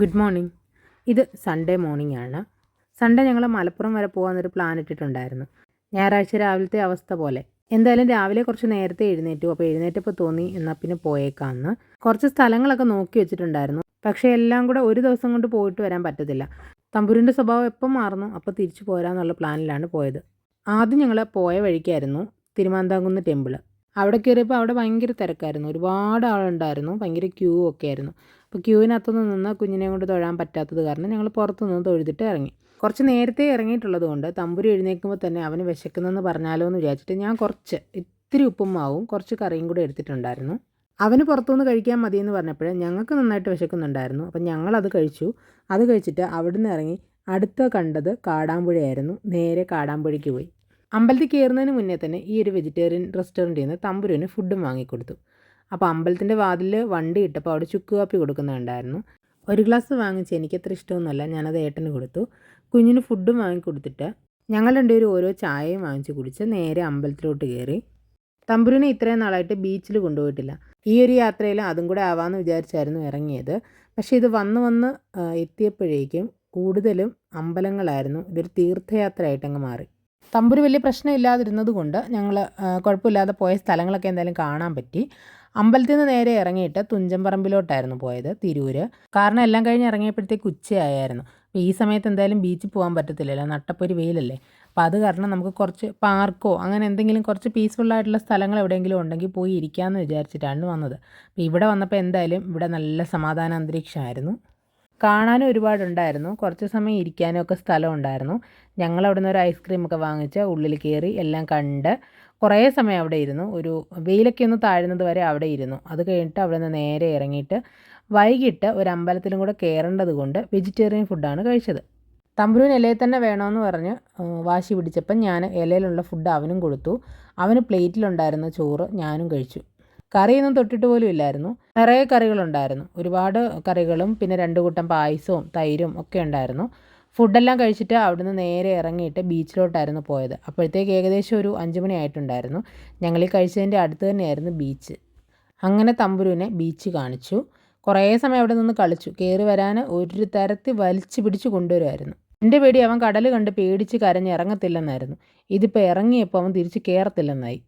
Good morning. ഇത് Sunday morning ആണ് Sunday ഞങ്ങൾ മലപ്പുറം വരെ പോകാമെന്നൊരു പ്ലാൻ ഇട്ടിട്ടുണ്ടായിരുന്നു. ഞായറാഴ്ച രാവിലത്തെ അവസ്ഥ പോലെ. എന്തായാലും രാവിലെ കുറച്ച് നേരത്തെ എഴുന്നേറ്റു. അപ്പോൾ എഴുന്നേറ്റപ്പോൾ തോന്നി എന്നാൽ പിന്നെ പോയേക്കാമെന്ന് കുറച്ച് സ്ഥലങ്ങളൊക്കെ നോക്കി വെച്ചിട്ടുണ്ടായിരുന്നു. പക്ഷേ എല്ലാം കൂടെ ഒരു ദിവസം കൊണ്ട് പോയിട്ട് വരാൻ പറ്റത്തില്ല. തമ്പുരിന്റെ സ്വഭാവം എപ്പം മാറുന്നു അപ്പോൾ തിരിച്ചു പോരാന്നുള്ള പ്ലാനിലാണ് പോയത്. ആദ്യം ഞങ്ങൾ പോയ വഴിക്കായിരുന്നു തിരുമാന്താംകുന്ന് ടെമ്പിൾ അവിടെ കയറിയപ്പോൾ അവിടെ ഭയങ്കര തിരക്കായിരുന്നു. ഒരുപാട് ആളുണ്ടായിരുന്നു. ഭയങ്കര ക്യൂ ഒക്കെ ആയിരുന്നു. അപ്പോൾ ക്യൂവിനകത്തുനിന്ന് നിന്ന് കുഞ്ഞിനെ കൊണ്ട് തൊഴാൻ പറ്റാത്തത് കാരണം ഞങ്ങൾ പുറത്തു നിന്ന് തൊഴുതിട്ട് ഇറങ്ങി. കുറച്ച് നേരത്തെ ഇറങ്ങിയിട്ടുള്ളത് കൊണ്ട് തമ്പുരി എഴുന്നേൽക്കുമ്പോൾ തന്നെ അവന് വിശക്കുന്നെന്ന് പറഞ്ഞാലോ എന്ന് വിചാരിച്ചിട്ട് ഞാൻ കുറച്ച് ഇത്തിരി ഉപ്പും മാവും കുറച്ച് കറിയും കൂടെ എടുത്തിട്ടുണ്ടായിരുന്നു. അവന് പുറത്തുനിന്ന് കഴിക്കാൻ മതി എന്ന് പറഞ്ഞപ്പോൾ ഞങ്ങൾക്ക് നന്നായിട്ട് വിശക്കുന്നുണ്ടായിരുന്നു. അപ്പം ഞങ്ങളത് കഴിച്ചു. അത് കഴിച്ചിട്ട് അവിടുന്ന് ഇറങ്ങി അടുത്ത കണ്ടത് കാടാമ്പുഴയായിരുന്നു. നേരെ കാടാമ്പുഴയ്ക്ക് പോയി. അമ്പലത്തിൽ കയറുന്നതിന് മുന്നേ തന്നെ ഈ ഒരു വെജിറ്റേറിയൻ റെസ്റ്റോറന്റിൽ നിന്ന് തമ്പുരുവിന് ഫുഡും വാങ്ങിക്കൊടുത്തു. അപ്പോൾ അമ്പലത്തിന്റെ വാതിൽ വണ്ടി ഇട്ടപ്പോൾ അവിടെ ചുക്ക് കാപ്പി കൊടുക്കുന്നുണ്ടായിരുന്നു. ഒരു ഗ്ലാസ് വാങ്ങിച്ച് എനിക്കത്ര ഇഷ്ടമൊന്നുമല്ല ഞാനത് ഏട്ടന് കൊടുത്തു. കുഞ്ഞിന് ഫുഡും വാങ്ങിക്കൊടുത്തിട്ട് ഞങ്ങൾ രണ്ടുപേരും ഓരോ ചായയും വാങ്ങിച്ച് കുടിച്ച് നേരെ അമ്പലത്തിലോട്ട് കയറി. തമ്പുരുവിനെ ഇത്രയും നാളായിട്ട് ബീച്ചിൽ കൊണ്ടുപോയിട്ടില്ല. ഈ ഒരു യാത്രയിൽ അതും കൂടെ ആവാമെന്ന് വിചാരിച്ചായിരുന്നു ഇറങ്ങിയത്. പക്ഷേ ഇത് വന്ന് വന്ന് എത്തിയപ്പോഴേക്കും കൂടുതലും അമ്പലങ്ങളായിരുന്നു. ഇതൊരു തീർത്ഥയാത്രയായിട്ട് അങ്ങ് മാറി. തമ്പുരി വലിയ പ്രശ്നമില്ലാതിരുന്നത് കൊണ്ട് ഞങ്ങൾ കുഴപ്പമില്ലാതെ പോയ സ്ഥലങ്ങളൊക്കെ എന്തായാലും കാണാൻ പറ്റി. അമ്പലത്തിൽ നിന്ന് നേരെ ഇറങ്ങിയിട്ട് തുഞ്ചൻപറമ്പിലോട്ടായിരുന്നു പോയത് തിരൂര്. കാരണം എല്ലാം കഴിഞ്ഞ് ഇറങ്ങിയപ്പോഴത്തേക്ക് ഉച്ചയായിരുന്നു അപ്പോൾ ഈ സമയത്ത് എന്തായാലും ബീച്ചിൽ പോകാൻ പറ്റത്തില്ലല്ലോ നട്ടപ്പൊരു വെയിലല്ലേ. അപ്പോൾ അത് കാരണം നമുക്ക് കുറച്ച് പാർക്കോ അങ്ങനെ എന്തെങ്കിലും കുറച്ച് പീസ്ഫുള്ളായിട്ടുള്ള സ്ഥലങ്ങൾ എവിടെയെങ്കിലും ഉണ്ടെങ്കിൽ പോയി ഇരിക്കാമെന്ന് വിചാരിച്ചിട്ടാണ് വന്നത്. അപ്പോൾ ഇവിടെ വന്നപ്പോൾ എന്തായാലും ഇവിടെ നല്ല സമാധാന അന്തരീക്ഷമായിരുന്നു. കാണാനും ഒരുപാടുണ്ടായിരുന്നു. കുറച്ച് സമയം ഇരിക്കാനും ഒക്കെ സ്ഥലം ഉണ്ടായിരുന്നു. ഞങ്ങൾ അവിടെ നിന്ന് ഒരു ഐസ്ക്രീമൊക്കെ വാങ്ങിച്ച് ഉള്ളിൽ കയറി എല്ലാം കണ്ട് കുറേ സമയം അവിടെ ഇരുന്നു. ഒരു വെയിലൊക്കെ ഒന്ന് താഴുന്നത് വരെ അവിടെ ഇരുന്നു. അത് കഴിഞ്ഞിട്ട് അവിടെ നിന്ന് നേരെ ഇറങ്ങിയിട്ട് വൈകിട്ട് ഒരു അമ്പലത്തിലും കൂടെ കയറേണ്ടത് കൊണ്ട് വെജിറ്റേറിയൻ ഫുഡാണ് കഴിച്ചത്. തമ്പുരൂൻ ഇലയിൽ തന്നെ വേണമെന്ന് പറഞ്ഞ് വാശി പിടിച്ചപ്പം ഞാൻ ഇലയിലുള്ള ഫുഡ് അവനും കൊടുത്തു. അവന് പ്ലേറ്റിലുണ്ടായിരുന്ന ചോറ് ഞാനും കഴിച്ചു. കറിയൊന്നും തൊട്ടിട്ട് പോലും ഇല്ലായിരുന്നു. നിറയെ കറികളുണ്ടായിരുന്നു. ഒരുപാട് കറികളും പിന്നെ രണ്ട് കൂട്ടം പായസവും തൈരും ഒക്കെ ഉണ്ടായിരുന്നു. ഫുഡെല്ലാം കഴിച്ചിട്ട് അവിടുന്ന് നേരെ ഇറങ്ങിയിട്ട് ബീച്ചിലോട്ടായിരുന്നു പോയത്. അപ്പോഴത്തേക്ക് ഏകദേശം ഒരു അഞ്ച് മണിയായിട്ടുണ്ടായിരുന്നു ഞങ്ങൾ ഈ കഴിച്ചതിന്റെ അടുത്ത് തന്നെയായിരുന്നു ബീച്ച്. അങ്ങനെ തമ്പുരുവിനെ ബീച്ച് കാണിച്ചു. കുറേ സമയം അവിടെ നിന്ന് കളിച്ചു. കയറി വരാൻ ഒരു തരത്തിൽ വലിച്ചു പിടിച്ച് കൊണ്ടുവരുമായിരുന്നു. എന്റെ പേടി അവൻ കടൽ കണ്ട് പേടിച്ച് കരഞ്ഞ് ഇറങ്ങത്തില്ലെന്നായിരുന്നു. ഇതിപ്പോൾ ഇറങ്ങിയപ്പോൾ അവൻ തിരിച്ച് കയറത്തില്ലെന്നായി.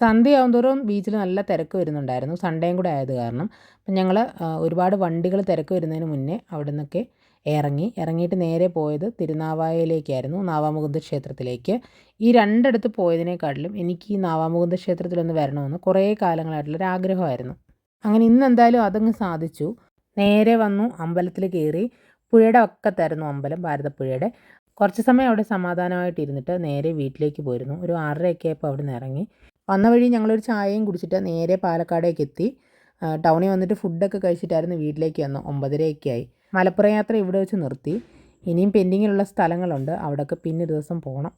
സന്ധ്യയാവും തോറും ബീച്ചിൽ നല്ല തിരക്ക് വരുന്നുണ്ടായിരുന്നു. സൺഡേയും കൂടെ ആയത് കാരണം. അപ്പം ഞങ്ങൾ ഒരുപാട് വണ്ടികൾ തിരക്ക് വരുന്നതിന് മുന്നേ അവിടെ നിന്നൊക്കെ ഇറങ്ങി ഇറങ്ങിയിട്ട് നേരെ പോയത് തിരുനാവായയിലേക്കായിരുന്നു നാവാമുകുന്ദ ക്ഷേത്രത്തിലേക്ക്. ഈ രണ്ടിടത്ത് പോയതിനേക്കാട്ടിലും എനിക്ക് ഈ നാവാമുകുന്ദ ക്ഷേത്രത്തിലൊന്ന് വരണമെന്ന് കുറേ കാലങ്ങളായിട്ടുള്ളൊരു ആഗ്രഹമായിരുന്നു. അങ്ങനെ ഇന്ന് എന്തായാലും അതങ്ങ് സാധിച്ചു. നേരെ വന്നു അമ്പലത്തിൽ കയറി പുഴയുടെ ഒക്കത്തായിരുന്നു അമ്പലം ഭാരതപ്പുഴയുടെ. കുറച്ച് സമയം അവിടെ സമാധാനമായിട്ട് ഇരുന്നിട്ട് നേരെ വീട്ടിലേക്ക് പോയിരുന്നു. ഒരു ആറരയൊക്കെ ആയപ്പോൾ അവിടെ നിന്ന് ഇറങ്ങി. വന്ന വഴി ഞങ്ങളൊരു ചായയും കുടിച്ചിട്ട് നേരെ പാലക്കാടേക്ക് എത്തി ടൗണിൽ വന്നിട്ട് ഫുഡൊക്കെ കഴിച്ചിട്ടായിരുന്നു വീട്ടിലേക്ക് വന്നു. ഒമ്പതരയൊക്കെ ആയി മലപ്പുറം യാത്ര ഇവിടെ വെച്ച് നിർത്തി. ഇനിയും പെൻഡിങ്ങിലുള്ള സ്ഥലങ്ങളുണ്ട്. അവിടെയൊക്കെ പിന്നെ ദിവസം പോകണം